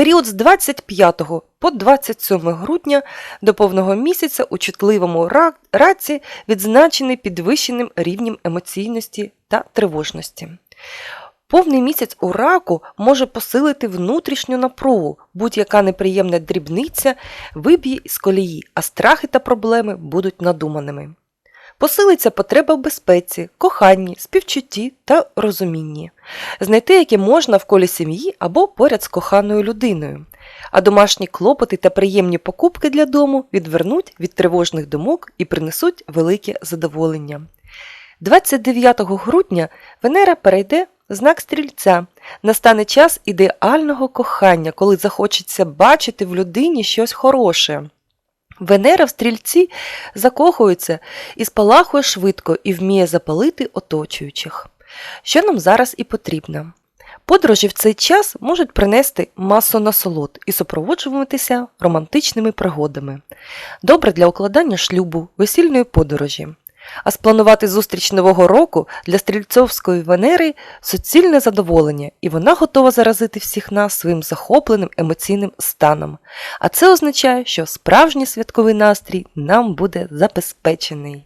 період з 25 по 27 грудня до повного місяця у чутливому раці відзначений підвищеним рівнем емоційності та тривожності. Повний місяць у раку може посилити внутрішню напругу, будь-яка неприємна дрібниця виб'є із колії, а страхи та проблеми будуть надуманими. Посилиться потреба в безпеці, коханні, співчутті та розумінні, знайти яке можна в колі сім'ї або поряд з коханою людиною. А домашні клопоти та приємні покупки для дому відвернуть від тривожних думок і принесуть велике задоволення. 29 грудня Венера перейде знак стрільця. Настане час ідеального кохання, коли захочеться бачити в людині щось хороше. Венера в стрільці закохується і спалахує швидко і вміє запалити оточуючих. Що нам зараз і потрібно? Подорожі в цей час можуть принести масу насолод і супроводжуватися романтичними пригодами. Добре для укладання шлюбу, весільної подорожі. А спланувати зустріч нового року для стрільцовської Венери суцільне задоволення, і вона готова заразити всіх нас своїм захопленим емоційним станом. А це означає, що справжній святковий настрій нам буде забезпечений.